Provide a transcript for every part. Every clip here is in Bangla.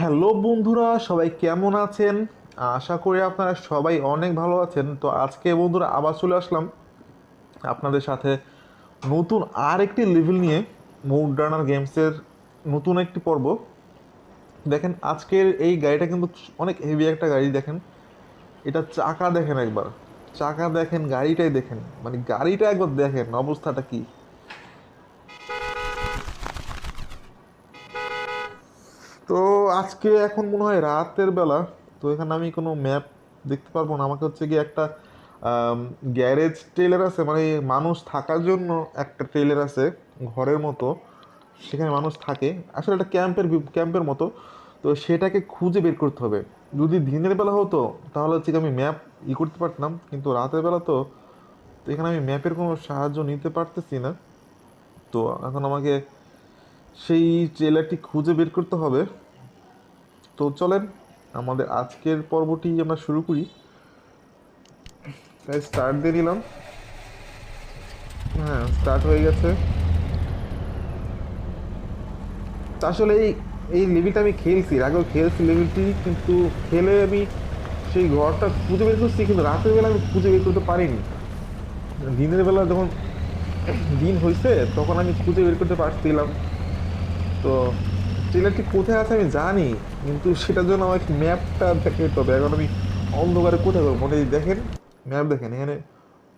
হ্যালো বন্ধুরা, সবাই কেমন আছেন? আশা করি আপনারা সবাই অনেক ভালো আছেন। তো আজকে বন্ধুরা আবার চলে আসলাম আপনাদের সাথে নতুন আর একটি লেভেল নিয়ে মৌড রানার গেমসের নতুন একটি পর্ব। দেখেন, আজকের এই গাড়িটা কিন্তু অনেক হেভি একটা গাড়ি, দেখেন। এটা চাকা দেখেন একবার। চাকা দেখেন, গাড়িটাই দেখেন। মানে গাড়িটা একবার দেখেন, অবস্থাটা কি তো আজকে এখন মনে হয় রাতের বেলা, তো এখানে আমি কোনো ম্যাপ দেখতে পারব না। আমাকে হচ্ছে কি একটা গ্যারেজ ট্রেলার আছে মানে মানুষ থাকার জন্য একটা ট্রেলার আছে, ঘরের মতো। সেখানে মানুষ থাকে। আসলে একটা ক্যাম্পের ক্যাম্পের মতো। তো সেটাকে খুঁজে বের করতে হবে। যদি দিনের বেলা হতো, তাহলে হচ্ছে আমি ম্যাপ ই করতে পারতাম। কিন্তু রাতের বেলা তো তো এখানে আমি ম্যাপের কোনো সাহায্য নিতে পারতেছি না। তো এখন আমাকে সেই ট্রেলারটি খুঁজে বের করতে হবে। তো চলেন, আমাদের আজকের পর্বটি আমরা শুরু করি। তাই স্টার্ট দিয়ে দিলাম। হ্যাঁ স্টার্ট হয়ে গেছে। আসলে এই এই লেভেলটা আমি খেলছি। আগেও খেলছি লেভেলটি কিন্তু খেলে আমি সেই ঘরটা খুঁজে বের করছি, কিন্তু রাতের বেলা আমি খুঁজে বের করতে পারিনি। দিনের বেলা যখন দিন হয়েছে তখন আমি খুঁজে বের করতে পারছিলাম। তো ট্রেলারটি কোথায় আছে আমি জানি, কিন্তু সেটার জন্য আমাকে ম্যাপটা দেখে যেতে হবে। এখন আমি অন্ধকারে কোথায় করব মনে দেখেন ম্যাপ দেখেন, এখানে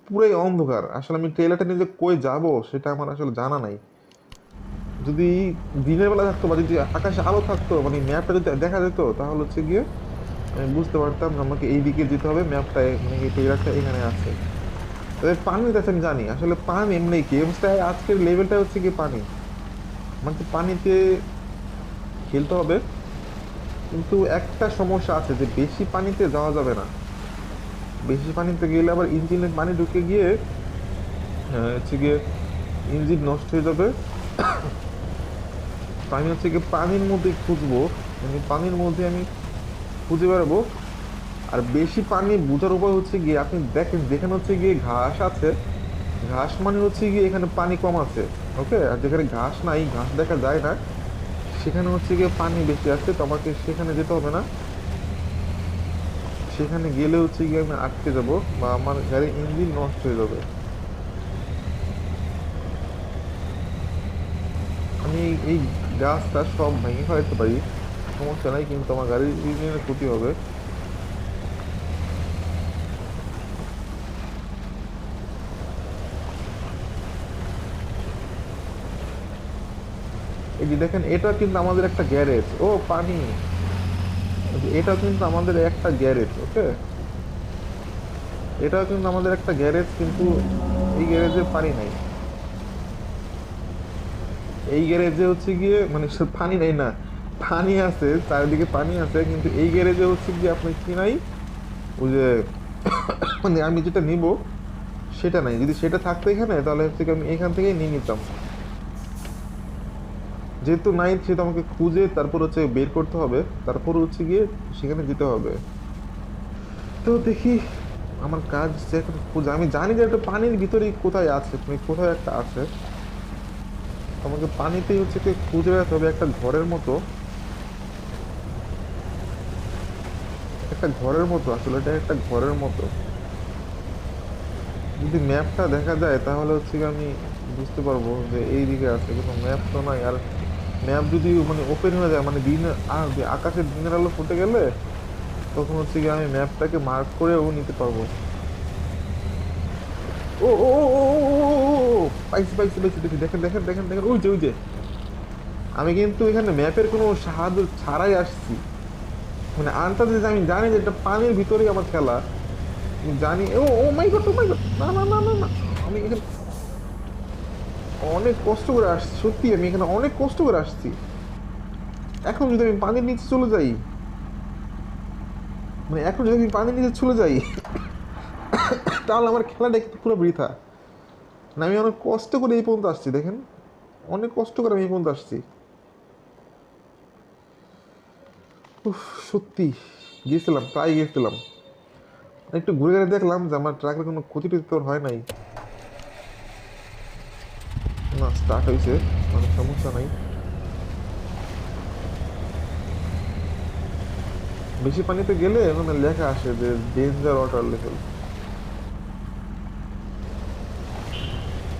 পুরাই অন্ধকার। আসলে আমি ট্রেলারটা নিয়ে যে কই যাব, সেটা আমার আসলে জানা নাই। যদি দিনের বেলা থাকতো বা যদি আকাশে আলো থাকতো মানে ম্যাপটা যদি দেখা যেত, তাহলে হচ্ছে গিয়ে আমি বুঝতে পারতাম যে আমাকে এই দিকে যেতে হবে ম্যাপটা মানে এই ট্রেলারটা এখানে আছে। তবে আছে, আমি জানি। আসলে পানি এমনি গেমসটায় আজকের লেভেলটা হচ্ছে কি পানি। আমাকে পানিতে খেলতে হবে। কিন্তু একটা সমস্যা আছে যে বেশি পানিতে যাওয়া যাবে না। বেশি পানিতে গেলে আবার ইঞ্জিনের পানি ঢুকে গিয়ে হচ্ছে গিয়ে ইঞ্জিন নষ্ট হয়ে যাবে। তো আমি হচ্ছে গিয়ে পানির মধ্যে খুঁজবো। আমি পানির মধ্যে আমি খুঁজে বেড়াবো। আর বেশি পানি বোঝার উপায় হচ্ছে গিয়ে, আপনি দেখেন, যেখানে হচ্ছে গিয়ে ঘাস আছে, ঘাস মানে হচ্ছে গিয়ে এখানে পানি কম আছে ওকে আর যেখানে ঘাস নাই, ঘাস দেখা যায় না। সেখানে হচ্ছে গিয়ে পানি বেশি আছে তোমাকে সেখানে যেতে হবে না। সেখানে গেলে হচ্ছে গিয়ে আমি আটকে যাব বা আমার গাড়ির ইঞ্জিন নষ্ট হয়ে যাবে। আমি এই- গাছটা সব ভেঙে ফেলাতে পারি, সমস্যা নাই, কিন্তু আমার গাড়ির ইঞ্জিনের ক্ষতি হবে। এই যে দেখেন, এটা কিন্তু আমাদের একটা গ্যারেজ। ও, পানি। এটা কিন্তু আমাদের একটা গ্যারেজ, ওকে? এটাও কিন্তু আমাদের একটা গ্যারেজ, কিন্তু এই গ্যারেজে পানি নাই। এই গ্যারেজে হচ্ছে গিয়ে মানে পানি নাই না, পানি আছে, চারিদিকে পানি আছে, কিন্তু এই গ্যারেজে হচ্ছে গিয়ে আপনি কি নাই? ওই যে মানে আমি যেটা নিব, সেটা নাই। যদি সেটা থাকতো এখানে, তাহলে হচ্ছে আমি এখান থেকেই নিয়ে নিতাম। যেহেতু নাই সেহেতু আমাকে খুঁজে তারপর হচ্ছে বের করতে হবে। তারপর হচ্ছে গিয়ে সেখানে যেতে হবে। তো দেখি আমার কাজ এখন খুঁজে আমি জানি যে একটা পানির ভিতরেই কোথায় আছে মানে কোথায় একটা আছে। আমাকে পানিতেই হচ্ছে খুঁজে বেড়াতে হবে একটা ঘরের মতো। একটা ঘরের মতো, আসলে এটা একটা ঘরের মতো। যদি ম্যাপটা দেখা যায়, তাহলে হচ্ছে আমি বুঝতে পারব যে এই দিকে আছে। কিন্তু ম্যাপ তো নাই, আর ম্যাপ যদি মানে ওপেন হয়ে যায় মানে দিন আ- যে আকাশের দিনের আলো ফুটে গেলে তখন হচ্ছে কি আমি ম্যাপটাকে মার্ক করেও নিতে পারব ও ও পাইছি পাইছি পাইছি দেখি দেখেন দেখেন দেখেন দেখেন ওই যে ওই যে আমি কিন্তু এখানে ম্যাপের কোনো সাহায্য ছাড়াই আসছি মানে আন্তাজে যে আমি জানি যে এটা পানির ভিতরেই আমার খেলা জানি ও ও মাই গড ও মাই গড না না না না না আমি এখানে অনেক কষ্ট করে আসছি, সত্যি আমি এখানে অনেক কষ্ট করে আসছি। এখন যদি আমি পানির নিচে চলে যাই মানে এখন যদি আমি পানির নিচে চলে যাই, তাহলে আমার খেলাটা কিন্তু পুরো বৃথা। না, আমি অনেক কষ্ট করে এই পর্যন্ত আসছি, দেখেন। অনেক কষ্ট করে আমি এই পর্যন্ত আসছি। সত্যি, গিয়েছিলাম প্রায় গিয়েছিলাম। একটু ঘুরে ঘুরে দেখলাম যে আমার ট্রাকের কোনো ক্ষতি টতি তোর হয় নাই। স্টার্ট হয়েছে মানে সমস্যা নাই। বেশি পানিতে গেলে ওখানে লেখা আসে যে ডেঞ্জার ওয়াটার লেভেল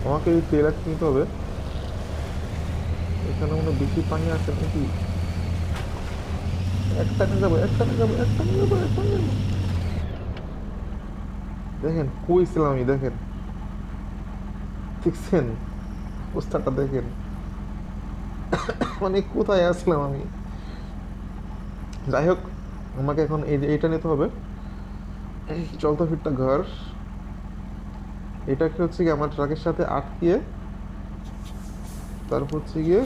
আমাকে এই ট্রেলার নিতে হবে। এখানে মনে বেশি পানি আছে নাকি? একটা যাব একটা যাব একটা যাব একটা যাব। দেখেন কইছিলাম আমি, দেখেন। দেখছেন অবস্থাটা দেখেন। মানে কোথায় আসলাম আমি? যাই হোক আমাকে এখন এই এইটা নিতে হবে। চলতো ফিরটা ঘর। এটাকে হচ্ছে কি আমার ট্রাকের সাথে আটকিয়ে তারপর হচ্ছে গিয়ে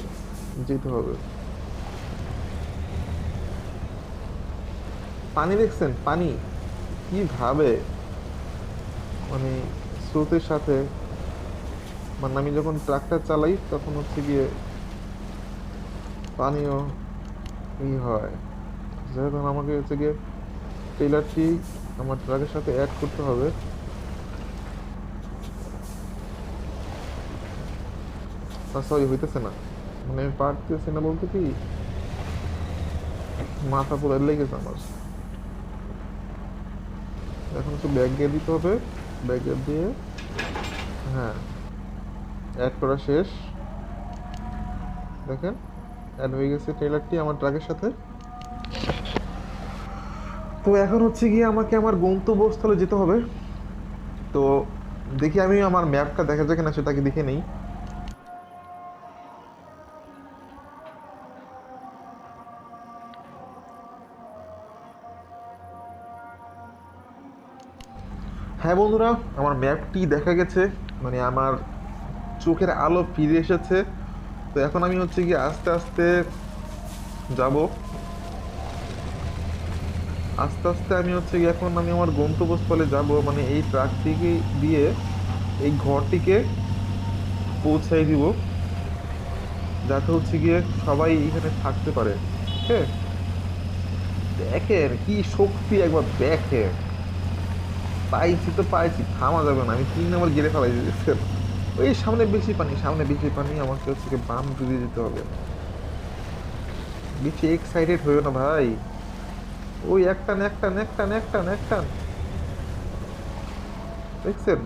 যেতে হবে। পানি দেখছেন? পানি? কীভাবে মানে স্রোতের সাথে মানে আমি যখন ট্রাকটা চালাই, তখন হচ্ছে গিয়ে পানিও ই হয়। যেহেতু আমাকে হচ্ছে গিয়ে ট্রেলারটি আমার ট্রাকের সাথে অ্যাড করতে হবে। সরি হইতেছে না। মানে আমি পারতেছি না বলতে কি, মাথা পুরো লেগেছে আমার। এখন একটু ব্যাগ দিতে হবে। ব্যাগ দিয়ে হ্যাঁ। অ্যাড করা শেষ। দেখেন অ্যাড হয়ে গেছে ট্রেলারটি আমার ট্রাকের সাথে। তো এখন হচ্ছে গিয়ে আমাকে আমার গন্তব্যস্থলে যেতে হবে। তো দেখি আমি আমার ম্যাপটা দেখা যায় কিনা সেটাকে দেখে নেই। হ্যাঁ বন্ধুরা, আমার ম্যাপটি দেখা গেছে। মানে আমার চোখের আলো ফিরে এসেছে। তো এখন আমি হচ্ছে গিয়ে আস্তে আস্তে যাব। আস্তে আস্তে আমি হচ্ছে কি এখন আমি আমার গন্তব্যস্থলে যাব। মানে এই ট্রাকটিকে দিয়ে এই ঘরটিকে পৌঁছাই দিব। যাতে হচ্ছে গিয়ে সবাই এখানে থাকতে পারে। হ্যাঁ দেখেন কি শক্তি একবার দেখেন। পাইছি তো পাইছি, থামা যাবে না। আমি তিন নম্বর গেড়ে ফেলাই দিয়েছি ওই সামনে বেশি পানি, সামনে বেশি পানি, আমাকে হচ্ছে বাম ডুবিয়ে দিতে হবে। বেশি এক্সাইটেড হইও না ভাই। ওই একটান একটান একটান একটান একটান দেখছেন?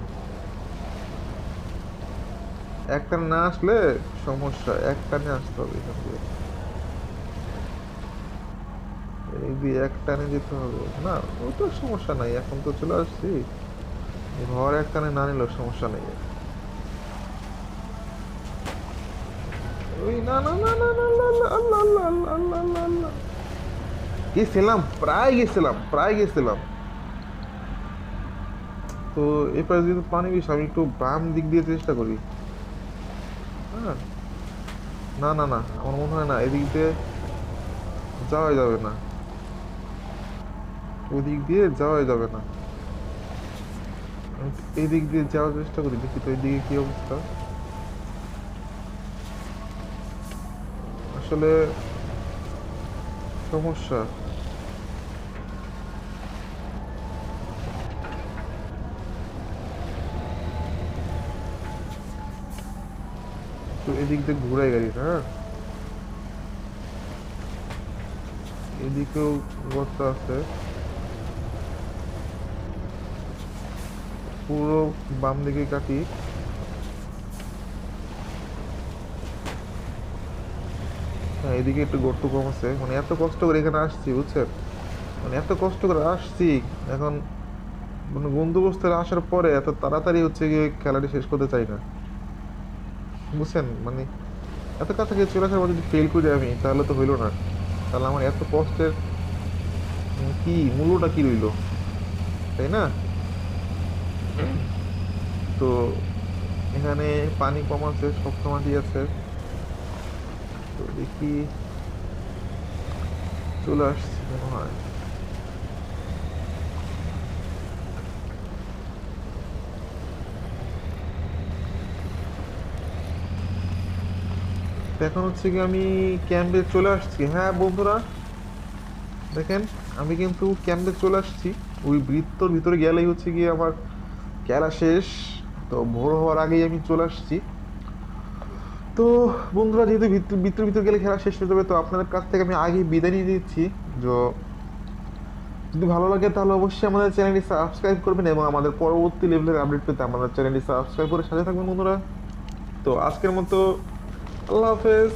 একটান না আসলে সমস্যা একটানে আসতে হবে এখান দিয়ে। এই দিয়ে যেতে হবে, না, ওই তো সমস্যা নাই, এখন তো চলে আসছি। ঘর একটানে না নিলেও সমস্যা নেই। না গেছিলাম প্রায় গেছিলাম প্রায় গেছিলাম তো এরপরে যেহেতু পানি বেশি আমি একটু বাম দিক দিয়ে চেষ্টা করি হ্যাঁ না না না আমার মনে হয় না এদিক দিয়ে যাওয়া যাবে না ওদিক দিয়ে যাওয়া যাবে না এই দিয়ে যাওয়ার চেষ্টা করি দেখি তো এইদিকে কি অবস্থা আসলে সমস্যা। তো এদিক দিয়ে ঘুরাই গাড়িটা হ্যাঁ? এদিকেও গর্ত আছে। পুরো বাম দিকে কাটি। হ্যাঁ এদিকে একটু গর্ত কম আছে। মানে এত কষ্ট করে এখানে আসছি, বুঝছেন? মানে এত কষ্ট করে আসছি, এখন মানে গন্তব্যস্থলে আসার পরে এত তাড়াতাড়ি হচ্ছে গিয়ে খেলাটি শেষ করতে চাই না। বুঝছেন? মানে এত কাছাকাছি চলে আসার পর যদি ফেল করি আমি, তাহলে তো হইল না। তাহলে আমার এত কষ্টের কি, মূল্যটা কি রইল? তাই না? তো এখানে পানি কম আছে, শক্ত মাটি আছে। তো দেখি। চলে আসছি, মনে হয়। এখন হচ্ছে কি আমি ক্যাম্পে চলে আসছি। হ্যাঁ বন্ধুরা, দেখেন, আমি কিন্তু ক্যাম্পে চলে আসছি। ওই বৃত্তর ভিতরে গেলেই হচ্ছে গিয়ে আমার খেলা শেষ। তো ভোর হওয়ার আগেই আমি চলে আসছি। তো বন্ধুরা, যেহেতু ভিতর ভিতর গেলে খেলা শেষ হয়ে যাবে, তো আপনাদের কাছ থেকে আমি আগেই বিদায় নিয়ে দিচ্ছি যে যদি ভালো লাগে তাহলে অবশ্যই আমাদের চ্যানেলটি সাবস্ক্রাইব করবেন এবং আমাদের পরবর্তী লেভেলের আপডেট পেতে আমাদের চ্যানেলটি সাবস্ক্রাইব করে সাথে থাকবেন বন্ধুরা। তো আজকের মতো আল্লাহ হাফেজ।